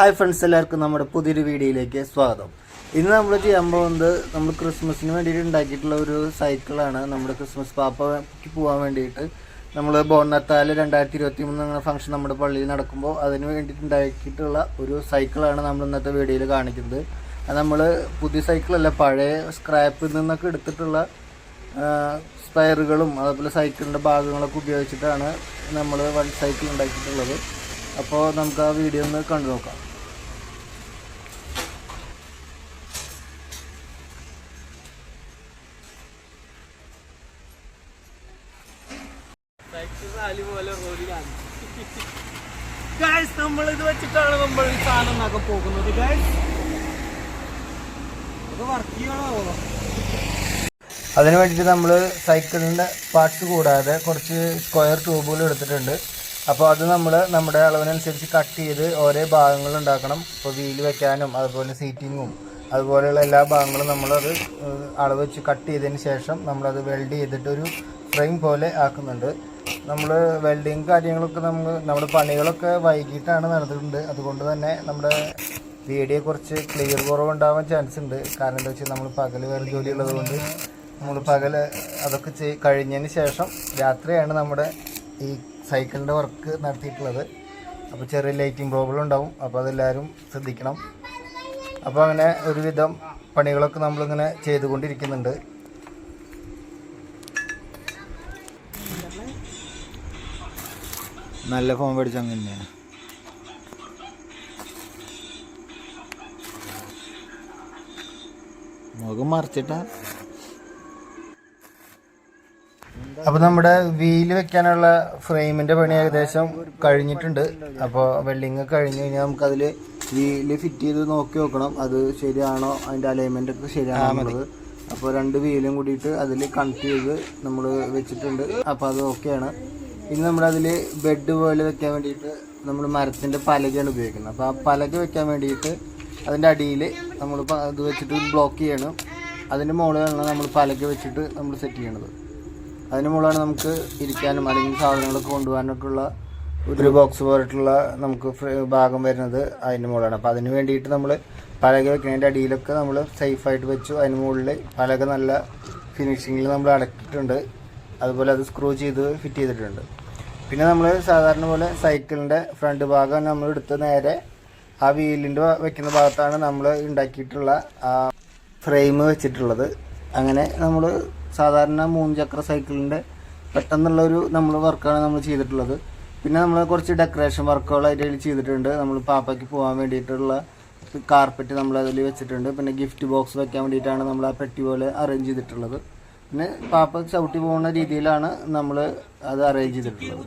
Hi friends എല്ലാവർക്കും നമ്മുടെ പുതിയൊരു വീഡിയോയിലേക്ക് സ്വാഗതം. ഇന്ന് നമ്മൾ ചെയ്യാൻ പോകുന്നത് നമ്മൾ ക്രിസ്മസിന് വേണ്ടിയിട്ട് ഉണ്ടാക്കിയിട്ടുള്ള ഒരു സൈക്കിളാണ്. നമ്മുടെ ക്രിസ്മസ് പാപ്പയ്ക്ക് പോകാൻ വേണ്ടിയിട്ട് നമ്മൾ ബോണത്താൽ രണ്ടായിരത്തി ഇരുപത്തി മൂന്ന് അങ്ങനെ ഫംഗ്ഷൻ നമ്മുടെ പള്ളിയിൽ നടക്കുമ്പോൾ അതിന് വേണ്ടിയിട്ട് ഉണ്ടാക്കിയിട്ടുള്ള ഒരു സൈക്കിളാണ് നമ്മൾ ഇന്നത്തെ വീഡിയോയിൽ കാണിക്കുന്നത്. അത് നമ്മൾ പുതിയ സൈക്കിളല്ല പഴയ സ്ക്രാപ്പിൽ നിന്നൊക്കെ എടുത്തിട്ടുള്ള സ്പയറുകളും അതുപോലെ സൈക്കിളിന്റെ ഭാഗങ്ങളൊക്കെ ഉപയോഗിച്ചിട്ടാണ് നമ്മൾ വൺ സൈക്കിൾ ഉണ്ടാക്കിയിട്ടുള്ളത്. അപ്പോൾ നമുക്ക് ആ വീഡിയോ ഒന്ന് കണ്ടു നോക്കാം. ഗായ്സ് നമ്മൾ ഇത് വെച്ചിട്ടാണ് നമ്മൾ ഈ സാധനം നകം പോകുന്നത് ഗായ്സ് വർക്ക് ചെയ്യണോ അതിന് വേണ്ടിയിട്ട് നമ്മൾ സൈക്കിളിന്റെ പാർട്സ് കൂടാതെ കുറച്ച് സ്ക്വയർ ട്യൂബുകൾ എടുത്തിട്ടുണ്ട്. അപ്പോൾ അത് നമ്മൾ നമ്മുടെ അളവിനനുസരിച്ച് കട്ട് ചെയ്ത് ഓരോ ഭാഗങ്ങൾ ഉണ്ടാക്കണം. ഇപ്പോൾ വീൽ വെക്കാനും അതുപോലെ സീറ്റിങ്ങും അതുപോലെയുള്ള എല്ലാ ഭാഗങ്ങളും നമ്മളത് അളവ് വെച്ച് കട്ട് ചെയ്തതിന് ശേഷം നമ്മളത് വെൽഡ് ചെയ്തിട്ടൊരു ഫ്രെയിം പോലെ ആക്കുന്നുണ്ട്. നമ്മൾ വെൽഡിങ് കാര്യങ്ങളൊക്കെ നമ്മൾ നമ്മുടെ പണികളൊക്കെ വൈകിട്ടാണ് നടന്നിട്ടുണ്ട്. അതുകൊണ്ട് തന്നെ നമ്മുടെ വീഡിയോ കുറച്ച് ക്ലിയർ കുറവുണ്ടാവാൻ ചാൻസ് ഉണ്ട്. കാരണം എന്താ വെച്ചാൽ നമ്മൾ പകൽ വേറെ ജോലി ഉള്ളത് കൊണ്ട് നമ്മൾ പകൽ അതൊക്കെ ചെയ് കഴിഞ്ഞതിന് ശേഷം രാത്രിയാണ് നമ്മുടെ ഈ സൈക്കിളിന്റെ വർക്ക് നടത്തിയിട്ടുള്ളത്. അപ്പോൾ ചെറിയ ലൈറ്റിംഗ് പ്രോബ്ലം ഉണ്ടാവും. അപ്പോൾ അതെല്ലാവരും ശ്രദ്ധിക്കണം. അപ്പോൾ അങ്ങനെ ഒരുവിധം പണികളൊക്കെ നമ്മളിങ്ങനെ ചെയ്തുകൊണ്ടിരിക്കുന്നുണ്ട്. നല്ല ഫോൺ പഠിച്ച അങ്ങനെ മുഖം മറിച്ചിട്ട. അപ്പൊ നമ്മുടെ വീൽ വെക്കാനുള്ള ഫ്രെയിമിന്റെ പണി ഏകദേശം കഴിഞ്ഞിട്ടുണ്ട്. അപ്പോൾ വെൽഡിങ് കഴിഞ്ഞു കഴിഞ്ഞാൽ നമുക്ക് അതിൽ വീൽ ഫിറ്റ് ചെയ്ത് നോക്കി നോക്കണം അത് ശരിയാണോ? അതിന്റെ അലൈൻമെന്റ് ഒക്കെ ശരിയാണോ എന്നുള്ളത്. അപ്പോൾ രണ്ട് വീലും കൂടിയിട്ട് അതിൽ കണക്ട് ചെയ്ത് നമ്മൾ വെച്ചിട്ടുണ്ട്. അപ്പോൾ അത് ഓക്കെയാണ് ഇനി നമ്മളതിൽ ബെഡ് പോലെ വെക്കാൻ വേണ്ടിയിട്ട് നമ്മൾ മരത്തിന്റെ പലകയാണ് ഉപയോഗിക്കുന്നത്. അപ്പോൾ ആ പലക വെക്കാൻ വേണ്ടിയിട്ട് അതിന്റെ അടിയിൽ നമ്മൾ ഇത് വെച്ചിട്ട് ബ്ലോക്ക് ചെയ്യണം. അതിന്റെ മുകളിലാണ് നമ്മൾ പലക വെച്ചിട്ട് നമ്മൾ സെറ്റ് ചെയ്യണത്. അതിന് മുകളിലാണ് നമുക്ക് ഇരിക്കാനും അല്ലെങ്കിൽ സാധനങ്ങളൊക്കെ കൊണ്ടുപോകാനൊക്കെ ഉള്ള ഒരു ബോക്സ് പോലെയുള്ള നമുക്ക് ഭാഗം വരുന്നത് അതിന് മുകളിലാണ്. അപ്പോൾ അതിന് വേണ്ടിയിട്ട് നമ്മൾ പലക വെക്കുന്നതിന്റെ അടിയിലൊക്കെ നമ്മൾ സേഫായിട്ട് വെച്ചു. അതിന് മുകളിൽ പലക നല്ല ഫിനിഷിങ്ങിൽ നമ്മൾ അടക്കിയിട്ടുണ്ട്. അതുപോലെ അത് സ്ക്രൂ ചെയ്ത് ഫിറ്റ് ചെയ്തിട്ടുണ്ട്. പിന്നെ നമ്മൾ സാധാരണ പോലെ സൈക്കിളിന്റെ ഫ്രണ്ട് ഭാഗം നമ്മൾ എടുത്ത് നേരെ ആ വീലിന്റെ വെക്കുന്ന ഭാഗത്താണ് നമ്മൾ ഉണ്ടാക്കിയിട്ടുള്ള ആ ഫ്രെയിം വെച്ചിട്ടുള്ളത്. അങ്ങനെ നമ്മൾ സാധാരണ മൂന്ന് ചക്ര സൈക്കിളിന്റെ പെട്ടെന്നുള്ള ഒരു നമ്മൾ വർക്കാണ് നമ്മൾ ചെയ്തിട്ടുള്ളത്. പിന്നെ നമ്മൾ കുറച്ച് ഡെക്കറേഷൻ വർക്കുകൾ അതിൽ ചെയ്തിട്ടുണ്ട്. നമ്മൾ പാപ്പയ്ക്ക് പോകാൻ വേണ്ടിയിട്ടുള്ള കാർപ്പറ്റ് നമ്മൾ അതിൽ വെച്ചിട്ടുണ്ട്. പിന്നെ ഗിഫ്റ്റ് ബോക്സ് വെക്കാൻ വേണ്ടിയിട്ടാണ് നമ്മൾ ആ പെട്ടി പോലെ അറേഞ്ച് ചെയ്തിട്ടുള്ളത്. പിന്നെ പാപ്പ ചവിട്ടി പോകുന്ന രീതിയിലാണ് നമ്മൾ അത് അറേഞ്ച് ചെയ്തിട്ടുള്ളത്.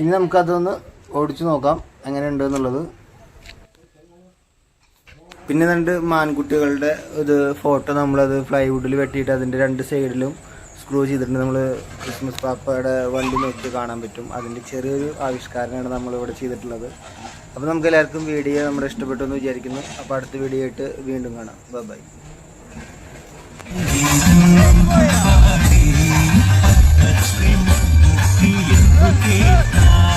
ഇനി നമുക്കതൊന്ന് ഓടിച്ചു നോക്കാം എങ്ങനെയുണ്ട് എന്നുള്ളത്. പിന്നെ രണ്ട് മാൻകുട്ടികളുടെ ഇത് ഫോട്ടോ നമ്മളത് ഫ്ലൈവുഡിൽ വെട്ടിയിട്ട് അതിന്റെ രണ്ട് സൈഡിലും സ്ക്രൂ ചെയ്തിട്ടുണ്ട്. നമ്മൾ ക്രിസ്മസ് പാപ്പയുടെ വണ്ടി നോക്കി കാണാൻ പറ്റും. അതിന്റെ ചെറിയൊരു ആവിഷ്കാരമാണ് നമ്മളിവിടെ ചെയ്തിട്ടുള്ളത്. അപ്പോൾ നമുക്ക് എല്ലാവർക്കും വീഡിയോ നമ്മുടെ ഇഷ്ടപ്പെട്ടു എന്ന് വിചാരിക്കുന്നു. അപ്പോൾ അടുത്ത വീഡിയോ ആയിട്ട് വീണ്ടും കാണാം. Bye bye Bukit